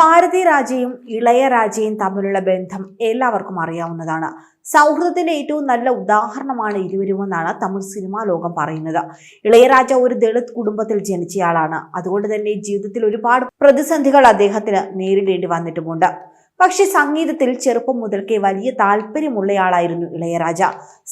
ഭാരതി രാജയും ഇളയരാജയും തമ്മിലുള്ള ബന്ധം എല്ലാവർക്കും അറിയാവുന്നതാണ്. സൗഹൃദത്തിന്റെ ഏറ്റവും നല്ല ഉദാഹരണമാണ് ഇരുവരുമെന്നാണ് തമിഴ് സിനിമാ ലോകം പറയുന്നത്. ഇളയരാജ ഒരു ദളിത് കുടുംബത്തിൽ ജനിച്ചയാളാണ്. അതുകൊണ്ട് തന്നെ ജീവിതത്തിൽ ഒരുപാട് പ്രതിസന്ധികൾ അദ്ദേഹത്തിന് നേരിടേണ്ടി വന്നിട്ടുമുണ്ട്. പക്ഷെ സംഗീതത്തിൽ ചെറുപ്പം മുതൽക്കേ വലിയ താല്പര്യമുള്ളയാളായിരുന്നു ഇളയരാജ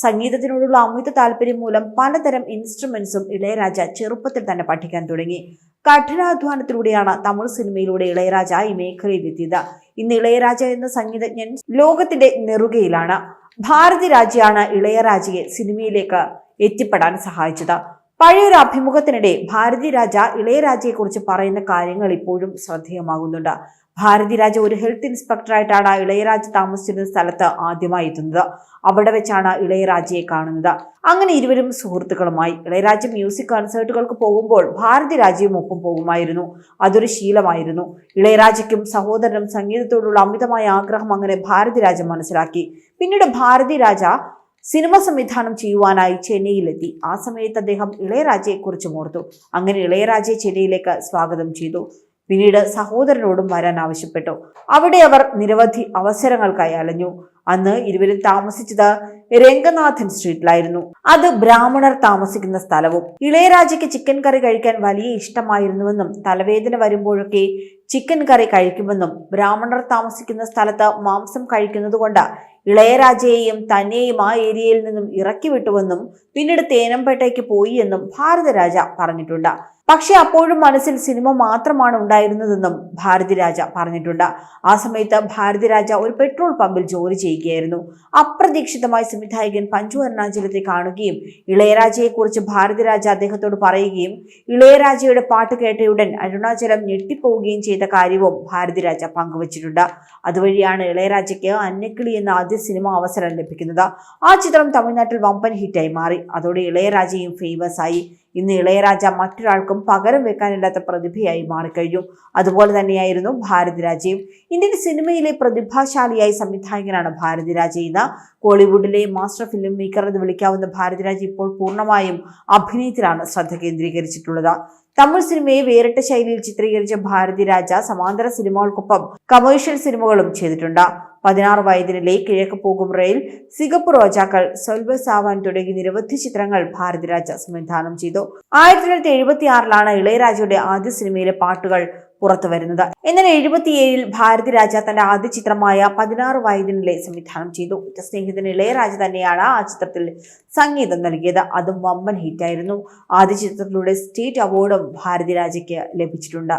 സംഗീതത്തിനോടുള്ള അമിത താല്പര്യം മൂലം പലതരം ഇൻസ്ട്രുമെന്റ്സും ഇളയരാജ ചെറുപ്പത്തിൽ തന്നെ പഠിക്കാൻ തുടങ്ങി. കഠിനാധ്വാനത്തിലൂടെയാണ് തമിഴ് സിനിമയിലൂടെ ഇളയരാജ ഈ മേഖലയിൽ എത്തിയത്. ഇന്ന് ഇളയരാജ എന്ന സംഗീതജ്ഞൻ ലോകത്തിന്റെ നെറുകയിലാണ്. ഭാരതി രാജയാണ് ഇളയരാജയെ സിനിമയിലേക്ക് എത്തിപ്പെടാൻ സഹായിച്ചത്. പഴയൊരു അഭിമുഖത്തിനിടെ ഭാരതി രാജ ഇളയരാജയെക്കുറിച്ച് പറയുന്ന കാര്യങ്ങൾ ഇപ്പോഴും ശ്രദ്ധേയമാകുന്നുണ്ട്. ഭാരതി രാജ ഒരു ഹെൽത്ത് ഇൻസ്പെക്ടറായിട്ടാണ് ഇളയരാജ താമസിച്ചിരുന്ന സ്ഥലത്ത് ആദ്യമായി എത്തുന്നത് അവിടെ വെച്ചാണ് ഇളയരാജയെ കാണുന്നത്. അങ്ങനെ ഇരുവരും സുഹൃത്തുക്കളുമായി ഇളയരാജ മ്യൂസിക് കൺസേർട്ടുകൾക്ക് പോകുമ്പോൾ ഭാരതിരാജയും ഒപ്പം പോകുമായിരുന്നു. അതൊരു ശീലമായിരുന്നു. ഇളയരാജയ്ക്കും സഹോദരനും സംഗീതത്തോടുള്ള അമിതമായ ആഗ്രഹം അങ്ങനെ ഭാരതി രാജ മനസ്സിലാക്കി. പിന്നീട് ഭാരതി രാജ സിനിമ സംവിധാനം ചെയ്യുവാനായി ചെന്നൈയിലെത്തി. ആ സമയത്ത് അദ്ദേഹം ഇളയരാജയെക്കുറിച്ച് ഓർത്തു. അങ്ങനെ ഇളയരാജയെ ചെന്നൈയിലേക്ക് സ്വാഗതം ചെയ്തു. പിന്നീട് സഹോദരനോടും വരാൻ ആവശ്യപ്പെട്ടു. അവിടെ അവർ നിരവധി അവസരങ്ങൾക്കായി അലഞ്ഞു. അന്ന് ഇരുവരും താമസിച്ചത് രംഗനാഥൻ സ്ട്രീറ്റിലായിരുന്നു. അത് ബ്രാഹ്മണർ താമസിക്കുന്ന സ്ഥലവും ഇളയരാജയ്ക്ക് ചിക്കൻ കറി കഴിക്കാൻ വലിയ ഇഷ്ടമായിരുന്നുവെന്നും തലവേദന വരുമ്പോഴൊക്കെ ചിക്കൻ കറി കഴിക്കുമെന്നും ബ്രാഹ്മണർ താമസിക്കുന്ന സ്ഥലത്ത് മാംസം കഴിക്കുന്നതുകൊണ്ട് ഇളയരാജയെയും തന്നെയും ആ ഏരിയയിൽ നിന്നും ഇറക്കി വിട്ടുവെന്നും പിന്നീട് തേനംപേട്ടയ്ക്ക് പോയി എന്നും ഭാരതരാജ പറഞ്ഞിട്ടുണ്ട്. പക്ഷെ അപ്പോഴും മനസ്സിൽ സിനിമ മാത്രമാണ് ഉണ്ടായിരുന്നതെന്നും ഭാരതിരാജ പറഞ്ഞിട്ടുണ്ട്. ആ സമയത്ത് ഭാരതിരാജ ഒരു പെട്രോൾ പമ്പിൽ ജോലി ചെയ്യുകയായിരുന്നു. അപ്രതീക്ഷിതമായി സംവിധായകൻ പഞ്ചു അരുണാചലത്തെ കാണുകയും ഇളയരാജയെക്കുറിച്ച് ഭാരതിരാജ അദ്ദേഹത്തോട് പറയുകയും ഇളയരാജയുടെ പാട്ട് കേട്ടയുടൻ അരുണാചലം ഞെട്ടിപ്പോവുകയും ചെയ്ത കാര്യവും ഭാരതിരാജ പങ്കുവച്ചിട്ടുണ്ട്. അതുവഴിയാണ് ഇളയരാജയ്ക്ക് അന്നക്കിളി എന്ന ആദ്യ സിനിമ അവസരം ലഭിക്കുന്നത്. ആ ചിത്രം തമിഴ്നാട്ടിൽ വമ്പൻ ഹിറ്റായി മാറി. അതോടെ ഇളയരാജയും ഫേമസ് ആയി. ഇന്ന് ഇളയരാജ മറ്റൊരാൾക്കും പകരം വെക്കാനില്ലാത്ത പ്രതിഭയായി മാറിക്കഴിഞ്ഞു. അതുപോലെ തന്നെയായിരുന്നു ഭാരതിരാജയും ഇന്ത്യൻ സിനിമയിലെ പ്രതിഭാശാലിയായ സംവിധായകനാണ് ഭാരതിരാജ ഇന്ന് കോളിവുഡിലെ മാസ്റ്റർ ഫിലിം മേക്കർ എന്ന് വിളിക്കാവുന്ന ഭാരതിരാജ് ഇപ്പോൾ പൂർണമായും അഭിനയത്തിലാണ് ശ്രദ്ധ കേന്ദ്രീകരിച്ചിട്ടുള്ളത്. തമിഴ് സിനിമയെ വേറിട്ട ശൈലിയിൽ ചിത്രീകരിച്ച ഭാരതിരാജ സമാന്തര സിനിമകൾക്കൊപ്പം കമേഴ്ഷ്യൽ സിനിമകളും ചെയ്തിട്ടുണ്ട്. പതിനാറ് വയതിനിലെ കിഴക്ക് പോകും റെയിൽ സിഗപ്പ് റോജാക്കൾ സൊൽബ സാവാൻ തുടങ്ങി നിരവധി ചിത്രങ്ങൾ ഭാരതിരാജ സംവിധാനം ചെയ്തു. ആയിരത്തി തൊള്ളായിരത്തി എഴുപത്തി ആറിലാണ് ഇളയരാജയുടെ ആദ്യ സിനിമയിലെ പാട്ടുകൾ പുറത്തു വരുന്നത്. എന്നാൽ എഴുപത്തിയേഴിൽ ഭാരതി രാജ തന്റെ ആദ്യ ചിത്രമായ പതിനാറ് വയതിനിലെ സംവിധാനം ചെയ്തു. സ്നേഹിതൻ ഇളയരാജ തന്നെയാണ് ആ ചിത്രത്തിൽ സംഗീതം നൽകിയത്. അതും വമ്പൻ ഹിറ്റായിരുന്നു. ആദ്യ ചിത്രത്തിലൂടെ സ്റ്റേറ്റ് അവാർഡും ഭാരതി രാജയ്ക്ക് ലഭിച്ചിട്ടുണ്ട്.